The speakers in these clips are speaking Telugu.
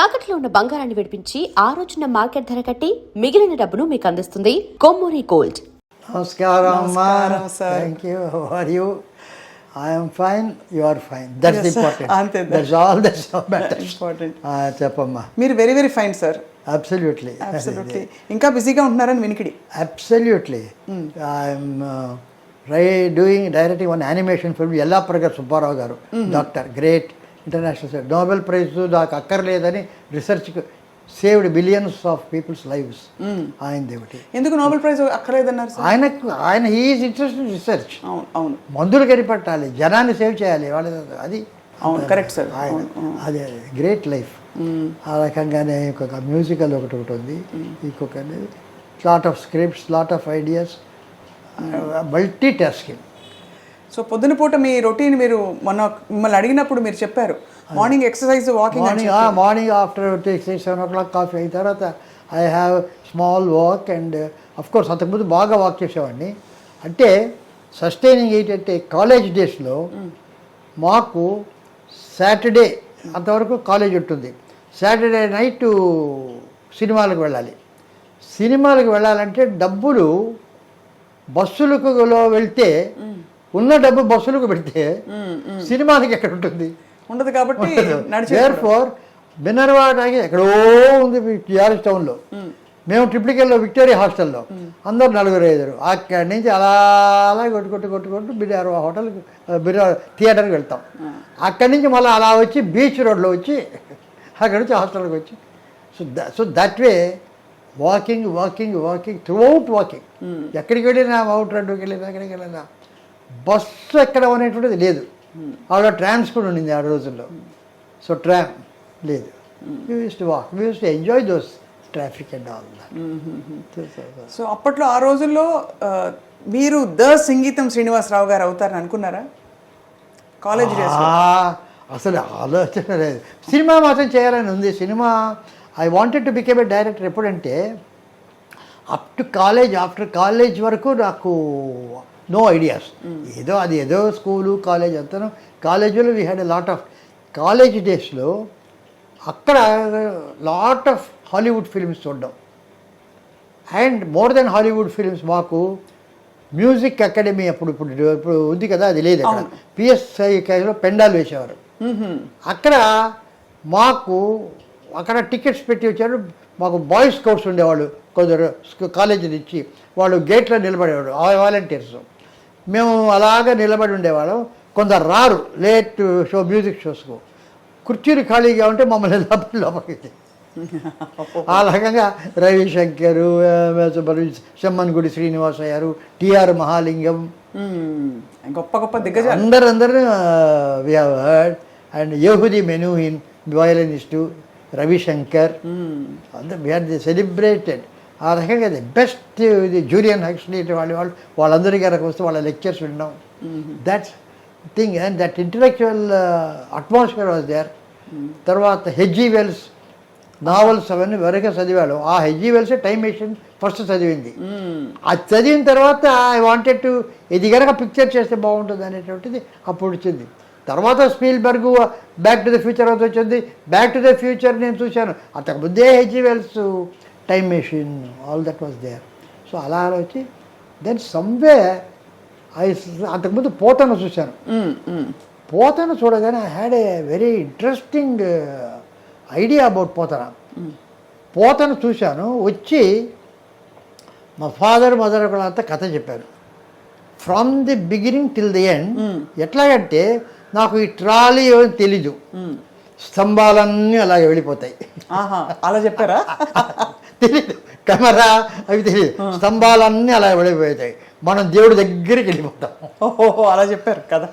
తాకట్లో ఉన్న బంగారాన్ని విడిపించి ఆ రోజున మార్కెట్ ధర కట్టి మిగిలిన డబ్బును మీకు అందిస్తుంది కొమ్మూరి గోల్డ్. నమస్కారం అమ్మా. Thank you are you I'm fine you are fine that's. Important అంతే, దట్స్ ఆల్ దట్స్ ఇంపార్టెంట్ చెప్పమ్మా. మీరు very very fine sir absolutely absolutely ఇంకా బిజీగా ఉంటున్నారని వినికిడి. Absolutely Hmm. I'm right doing directing one animation film Yellapragada Subbarao గారు. Hmm. Doctor great international Nobel prize నాకు అక్కర్లేదని రీసెర్చ్కి saved billions of peoples lives. ఆయన దేవుటి ఎందుకు నోబెల్ ప్రైజ్ అక్కర్లేదన్నారు సార్? ఆయనకు ఆయన హీఈస్ ఇంట్రెస్ట్ రీసెర్చ్. అవును అవును. మందులు కనిపెట్టాలి జనాన్ని సేవ్ చేయాలి వాళ్ళ అది అవును కరెక్ట్ సార్. ఆయన అది గ్రేట్ లైఫ్. ఆ రకంగానే ఇంకొక మ్యూజికల్ ఒకటి ఒకటి ఉంది. ఇంకొక lot of scripts lot of ideas multitasking so పొద్దున పూట మీ రొటీన్ మీరు మొన్న మిమ్మల్ని అడిగినప్పుడు మీరు చెప్పారు. Morning exercise walking morning morning after six seven o'clock coffee అయిన తర్వాత I have small walk and of course అంతకుముందు బాగా వాక్ చేసేవాడిని. అంటే సస్టైనింగ్ ఏంటంటే కాలేజ్ డేస్లో మాకు సాటర్డే అంతవరకు కాలేజ్ ఉంటుంది. సాటర్డే నైట్ సినిమాలకు వెళ్ళాలి. సినిమాలకు వెళ్ళాలంటే డబ్బులు బస్సులకు వెళ్తే ఉన్న డబ్బు బస్సులకు పెడితే సినిమాలకి ఎక్కడ ఉంటుంది? ఉండదు కాబట్టి ఫోర్ ఎక్కడో ఉంది టిఆర్ఎస్ టౌన్లో మేము ట్రిప్లికెల్లో విక్టోరియా హాస్టల్లో. అందరు నలుగురు ఐదుగురు. అక్కడి నుంచి అలా అలా కొట్టు కొట్టు కొట్టు కొట్టు బిర్యార్ హోటల్కి థియేటర్కి వెళ్తాం. అక్కడి నుంచి మళ్ళీ అలా వచ్చి బీచ్ రోడ్లో వచ్చి అక్కడి నుంచి హాస్టల్కి వచ్చి. So so that way walking walking walking throughout walking ఎక్కడికి వెళ్ళినా అవుట్ రోడ్డుకి వెళ్ళినా ఎక్కడికి వెళ్ళినా. బస్సు ఎక్కడం అనేటువంటిది లేదు. ఆవిడ ట్రామ్స్ కూడా ఉండింది ఆ రోజుల్లో. సో ట్రామ్ లేదు. Used to walk used to enjoy those traffic and all so అప్పట్లో ఆ రోజుల్లో మీరు ద సంగీతం శ్రీనివాసరావు గారు అవుతారని అనుకున్నారా? కాలేజ్ అసలు ఆలోచన లేదు. సినిమా మాత్రం చేయాలని ఉంది. Cinema I wanted to became a director ఎప్పుడంటే up to college after college వరకు నాకు నో ఐడియాస్ ఏదో అది ఏదో స్కూలు కాలేజ్ అంతా కాలేజీలో we had a lot of college డేస్లో అక్కడ లాట్ ఆఫ్ హాలీవుడ్ ఫిల్మ్స్ చూడడం. And more than Hollywood films మాకు మ్యూజిక్ అకాడమీ అప్పుడు ఇప్పుడు ఇప్పుడు ఉంది కదా అది లేదు అక్కడ. పిఎస్ఐ లో పెండాలు వేసేవారు. అక్కడ మాకు అక్కడ టికెట్స్ పెట్టి వచ్చారు. మాకు బాయ్స్ స్కౌట్స్ ఉండేవాళ్ళు. కొందరు స్కూ- కాలేజీ నుంచి వాళ్ళు గేట్లో నిలబడేవాడు ఆ వాలంటీర్స్ మేము అలాగా నిలబడి ఉండేవాళ్ళం. కొందరు రారు లేట్ షో మ్యూజిక్ షోస్కు. కుర్చీలు ఖాళీగా ఉంటే మమ్మల్ని లోపల లోపలికి ఆ రకంగా రవిశంకర్ సెమ్మన్గుడి శ్రీనివాస్ అయ్యారు టిఆర్ మహాలింగం. గొప్ప గొప్ప దిగ్గజాలు. అందరు అందరూ we heard and Yehudi Menuhin violinist Ravi Shankar. అందరు వీఆర్ ది సెలబ్రేటెడ్ ఆ రకంగా బెస్ట్ ఇది జూలియన్ హక్స్లీ వాళ్ళు వాళ్ళు వాళ్ళందరికీ కనుక వస్తే వాళ్ళ లెక్చర్స్ విన్నాం. That's thing and that intellectual atmosphere was there తర్వాత హెజ్జీ వెల్స్ నావల్స్ అవన్నీ వరకే చదివాడు. ఆ H G Wells time machine first చదివింది. అది చదివిన తర్వాత ఐ వాంటెడ్ టు ఇది కనుక పిక్చర్ చేస్తే బాగుంటుంది అనేటువంటిది అప్పుడు వచ్చింది. తర్వాత Spielberg back to the future అవుతూ వచ్చింది. బ్యాక్ టు ద ఫ్యూచర్ నేను చూశాను. అంతకు ముందే H G Wells time machine all that was there so అలా అలా వచ్చి దెన్ సమ్వే ఐ అంతకుముందు పోతను చూశాను. పోతను చూడగానే I had a very interesting idea about Pothana పోతను చూశాను వచ్చి మా ఫాదర్ మదర్ అంతా కథ చెప్పారు. From the beginning till the end ఎట్లాగంటే నాకు ఈ ట్రాలీ ఏమీ తెలీదు. స్తంభాలన్నీ అలాగే వెళ్ళిపోతాయి. అలా చెప్పారా? తెలీదు. కెమెరా అవి తెలియదు స్తంభాలన్నీ అలా వెళ్ళిపోతాయి మనం దేవుడి దగ్గరికి వెళ్ళిపోతాం. ఓహో అలా చెప్పారు కదా.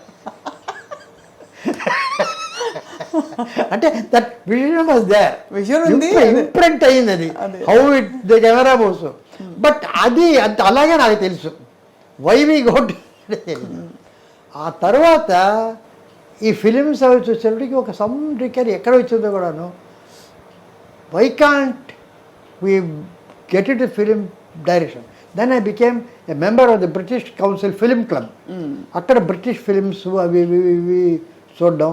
అంటే that vision was there Vision ఉంది. ఇంప్రింట్ అయింది అది. అదే. How it the camera moves but అది అంత అలాగే నాకు తెలుసు. వై వి గోట్ ఆ తర్వాత ఈ ఫిలిమ్స్ అవి చూసేటప్పటికి ఒక సమ్ రికర్ ఎక్కడ వచ్చిందో కూడాను. Why can't we get it film direction then I became a member of the British Council film club అక్కడ బ్రిటిష్ ఫిలిమ్స్ అవి ఇవి చూడడం.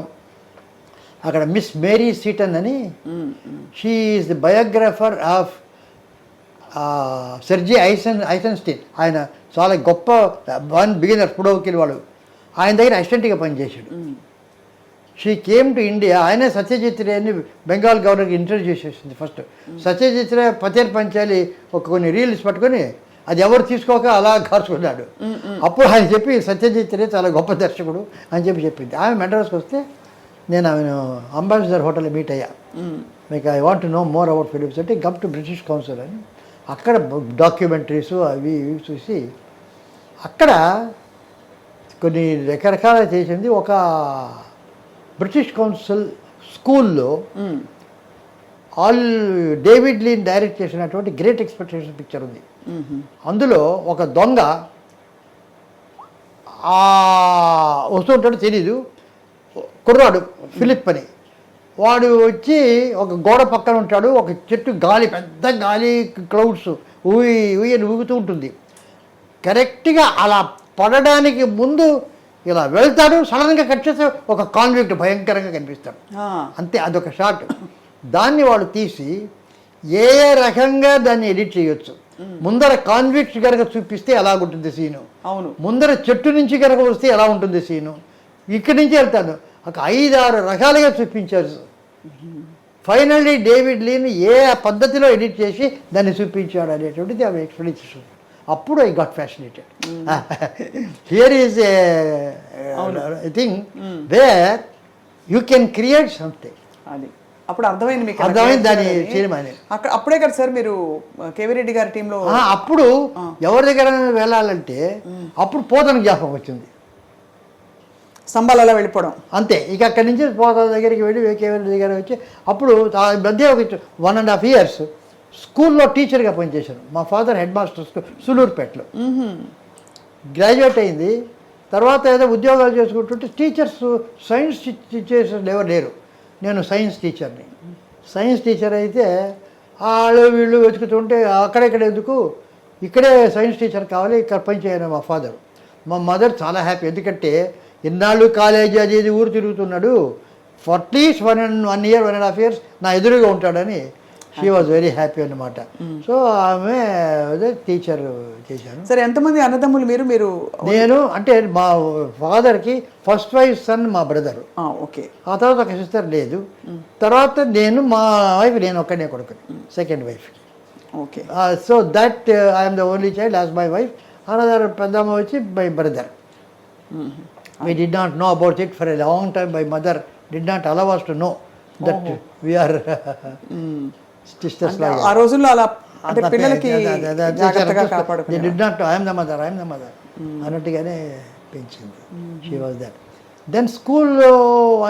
అక్కడ మిస్ మేరీ సీటన్ అని she is the biographer of Sergei ఐసన్ Eisenstein ఆయన చాలా గొప్ప వన్ బిగినర్ పుడోకిల్ వాడు. ఆయన దగ్గర అసిస్టెంట్గా పనిచేశాడు. షీ కేమ్ టు ఇండియా ఆయనే సత్యజిత్ రే అని బెంగాల్ గవర్నర్కి ఇంట్రడ్యూస్ చేసింది ఫస్ట్ సత్యజిత్ రే పతేర్ పంచాలి ఒక కొన్ని రీల్స్ పట్టుకొని అది ఎవరు తీసుకోక అలా కాల్చుకున్నాడు అప్పుడు ఆయన చెప్పి సత్యజిత్ రే చాలా గొప్ప దర్శకుడు అని చెప్పి చెప్పింది. ఆమె మెడ్రాస్కి వస్తే నేను ఆమె అంబాసిడర్ హోటల్ మీట్ అయ్యా. మీకు I want know more about films అంటే కమ్ టు బ్రిటిష్ కౌన్సిల్ అని. అక్కడ డాక్యుమెంటరీస్ అవి ఇవి చూసి అక్కడ కొన్ని రకరకాల చేసింది ఒక బ్రిటిష్ కౌన్సిల్ స్కూల్లో ఆల్ డేవిడ్ లీన్ డైరెక్ట్ చేసినటువంటి గ్రేట్ ఎక్స్పెక్టేషన్ పిక్చర్ ఉంది. అందులో ఒక దొంగ వస్తుంటాడు తెలీదు. కుర్రాడు ఫిలిప్ అని. వాడు వచ్చి ఒక గోడ పక్కన ఉంటాడు ఒక చెట్టు గాలి పెద్ద గాలి క్లౌడ్స్ ఊయి ఊయని ఊగుతూ ఉంటుంది. కరెక్ట్గా అలా పడడానికి ముందు ఇలా వెళ్తాడు సడన్గా కట్ చేస్తే ఒక కాన్విక్ట్ భయంకరంగా కనిపిస్తాడు. అంతే అదొక షాట్ దాన్ని వాడు తీసి ఏ రకంగా దాన్ని ఎడిట్ చేయొచ్చు? ముందర కాన్విక్ట్ కనుక చూపిస్తే ఎలా ఉంటుంది సీను. అవును. ముందర చెట్టు నుంచి కనుక వస్తే ఎలా ఉంటుంది సీను. ఇక్కడి నుంచి వెళ్తాను. ఒక ఐదారు రకాలుగా చూపించారు. ఫైనల్లీ డేవిడ్ లీని ఏ పద్ధతిలో ఎడిట్ చేసి దాన్ని చూపించాడు అనేటువంటిది ఆమె ఎక్స్ప్లెనేషన్ అప్పుడు I got fascinated here is a thing where you can create something అది. అప్పుడు అర్థమైంది మీకు అర్థమైంది దాని. సినిమా అని. అక్కడ అప్పుడే కదా సార్ మీరు కేవీ రెడ్డి గారి టీంలో అప్పుడు ఎవరి దగ్గర వెళ్ళాలంటే అప్పుడు పోతన జ్ఞాపకం వచ్చింది. స్తంభాలు అలా వెళ్ళిపోవడం. అంతే. ఇక అక్కడి నుంచి పోతన దగ్గరికి వెళ్ళి వేకేవరి దగ్గర వచ్చి అప్పుడు మధ్య ఒక వన్ అండ్ హాఫ్ ఇయర్స్ స్కూల్లో టీచర్గా పనిచేశాను మా ఫాదర్ హెడ్ మాస్టర్ స్కూల్ సులూరుపేటలో. గ్రాడ్యుయేట్ అయింది. తర్వాత ఏదో ఉద్యోగాలు చేసుకుంటుంటే టీచర్స్ సైన్స్ టీచర్స్ ఎవరు లేరు. నేను సైన్స్ టీచర్ని. సైన్స్ టీచర్ అయితే వాళ్ళు వీళ్ళు వెతుకుతుంటే అక్కడెక్కడ ఎందుకు? ఇక్కడే సైన్స్ టీచర్ కావాలి ఇక్కడ పనిచేయను మా ఫాదర్. మా మదర్ చాలా హ్యాపీ. ఎందుకంటే ఇన్నాళ్ళు కాలేజీ అది ఇది ఊరు తిరుగుతున్నాడు. For at least one and one year one and half years నా ఎదురుగా ఉంటాడని షీ వాజ్ వెరీ హ్యాపీ అన్నమాట. సో ఆమె టీచర్ చేశాను. సరే ఎంతమంది అన్నదమ్ములు మీరు? మీరు నేను అంటే మా ఫాదర్కి ఫస్ట్ వైఫ్ సన్ మా బ్రదర్ ఓకే. ఆ తర్వాత ఒక సిస్టర్ లేదు. తర్వాత నేను మా వైఫ్ నేను ఒక్కనే కొడుకు second wife okay. So that I'm the only child as my wife another పెద్దమ్మ వచ్చి my brother we did not know about it for a long time my mother did not allow us to know that we are sisters అంటే ఆ రోజుల్లో అలా అంటే పిల్లలకి జాగ్రత్తగా కాపాడుకునే did not I'm the mother I'm the mother అన్నట్టుగానే పెంచింది. She was that then school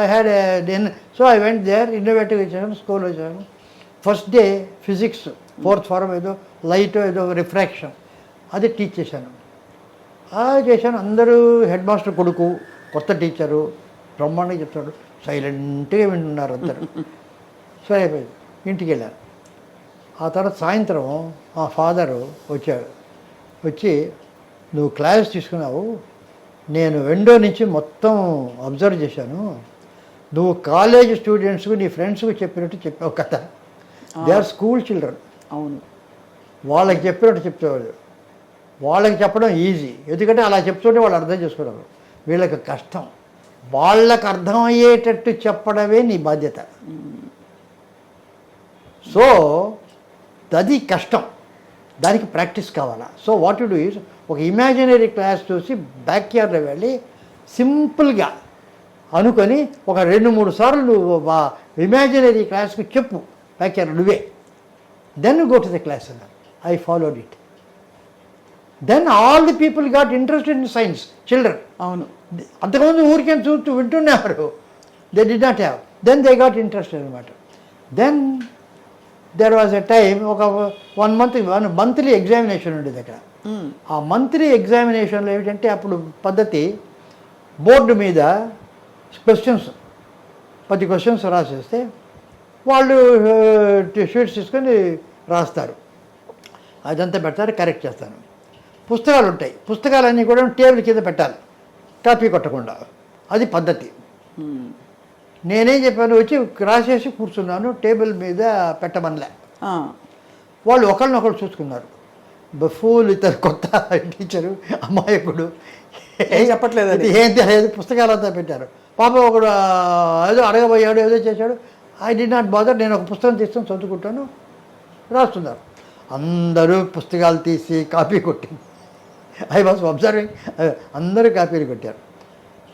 I had then so I went there innovative ఇచ్చాను స్కూల్ వచ్చాను first day physics fourth form ఏదో లైట్ ఏదో రిఫ్రాక్షన్ అది టీచ్ చేశాను. అది చేశాను. అందరూ హెడ్ మాస్టర్ కొడుకు కొత్త టీచరు బ్రహ్మాండంగా చెప్తాడు. సైలెంట్గా వింటున్నారు అందరు. సరే అయిపోయింది ఇంటికి వెళ్ళాను. ఆ తర్వాత సాయంత్రం మా ఫాదరు వచ్చాడు వచ్చి నువ్వు క్లాస్ తీసుకున్నావు. నేను విండో నుంచి మొత్తం అబ్జర్వ్ చేశాను. నువ్వు కాలేజ్ స్టూడెంట్స్కు నీ ఫ్రెండ్స్కు చెప్పినట్టు చెప్పావు కదా. దే ఆర్ స్కూల్ చిల్డ్రన్ అవును. వాళ్ళకి చెప్పినట్టు చెప్తేవాళ్ళు వాళ్ళకి చెప్పడం ఈజీ ఎందుకంటే అలా చెప్తుంటే వాళ్ళు అర్థం చేసుకున్నారు. వీళ్ళకి కష్టం. వాళ్ళకి అర్థమయ్యేటట్టు చెప్పడమే నీ బాధ్యత. సో అది కష్టం. దానికి ప్రాక్టీస్ కావాలా? So what you do is ఒక ఇమాజినరీ క్లాస్ చూసి బ్యాక్ యార్డ్లో వెళ్ళి సింపుల్గా అనుకొని ఒక రెండు మూడు సార్లు నువ్వు ఇమాజినరీ క్లాస్కి చెప్పు. బ్యాక్ యార్డ్ నువ్వే. Then go to the class అన్నారు. I followed it then all the people got interested in science children అవును. అంతకుముందు ఊరికే చూస్తూ వింటున్నారు they did not have then they got interested అనమాట then there was a time ఒక one month one monthly examination ఉండేది అక్కడ. మ్మ్. ఆ మంత్లీ ఎగ్జామినేషన్లో ఏమిటంటే అప్పుడు పద్ధతి బోర్డు మీద క్వశ్చన్స్ పది క్వశ్చన్స్ రాసేస్తే వాళ్ళు షీట్స్ తీసుకొని రాస్తారు. అదంతా పెడతారు కరెక్ట్ చేస్తాను పుస్తకాలు ఉంటాయి. పుస్తకాలన్నీ కూడా టేబుల్ కింద పెట్టాలి. కాపీ కొట్టకుండా. అది పద్ధతి. మ్మ్. నేనేం చెప్పాను వచ్చి రాసేసి కూర్చున్నాను టేబుల్ మీద పెట్టమనిలే. వాళ్ళు ఒకరినొకరు చూసుకున్నారు. బఫూల్ ఇతను కొత్త టీచరు అమాయకుడు. ఏం చెప్పట్లేదని. ఇది ఏం తెలియదు పుస్తకాలంతా పెట్టారు. పాప ఒకడు ఏదో అడగబోయాడు ఏదో చేశాడు. ఐ డి నాట్ బాదర్ నేను ఒక పుస్తకం తీసుకొని చదువుకుంటాను. రాస్తున్నారు. అందరూ పుస్తకాలు తీసి కాపీ కొట్టి ఐ వాజ్ అబ్జర్వింగ్ అందరూ కాపీలు కొట్టారు.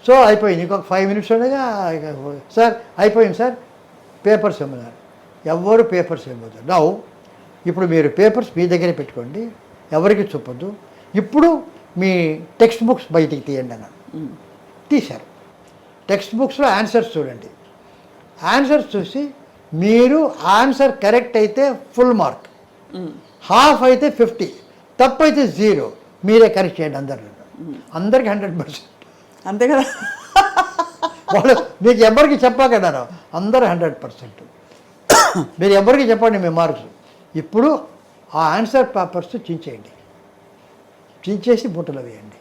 సో అయిపోయింది. ఇంకొక ఫైవ్ మినిట్స్ ఉండగా సార్ అయిపోయింది సార్. పేపర్స్ ఇమ్మన్నారు ఎవ్వరు పేపర్స్ ఇవ్వద్దు నౌ ఇప్పుడు మీరు పేపర్స్ మీ దగ్గరే పెట్టుకోండి. ఎవరికి చూపొద్దు. ఇప్పుడు మీ టెక్స్ట్ బుక్స్ బయటికి తీయండి అన్నాను తీశారు. టెక్స్ట్ బుక్స్లో ఆన్సర్స్ చూడండి. ఆన్సర్స్ చూసి మీరు ఆన్సర్ కరెక్ట్ అయితే ఫుల్ మార్క్ హాఫ్ అయితే ఫిఫ్టీ తప్పు అయితే జీరో మీరే కరెక్ట్ చేయండి అందరు అందరికి హండ్రెడ్ పర్సెంట్ అంతే కదా? వాళ్ళు మీకు ఎవరికి చెప్పకన్నాను అందరు హండ్రెడ్ పర్సెంట్. మీరు ఎవరికి చెప్పండి మీ మార్క్స్. ఇప్పుడు ఆ ఆన్సర్ పేపర్స్ చించేయండి. చించేసి బుట్టలు వేయండి.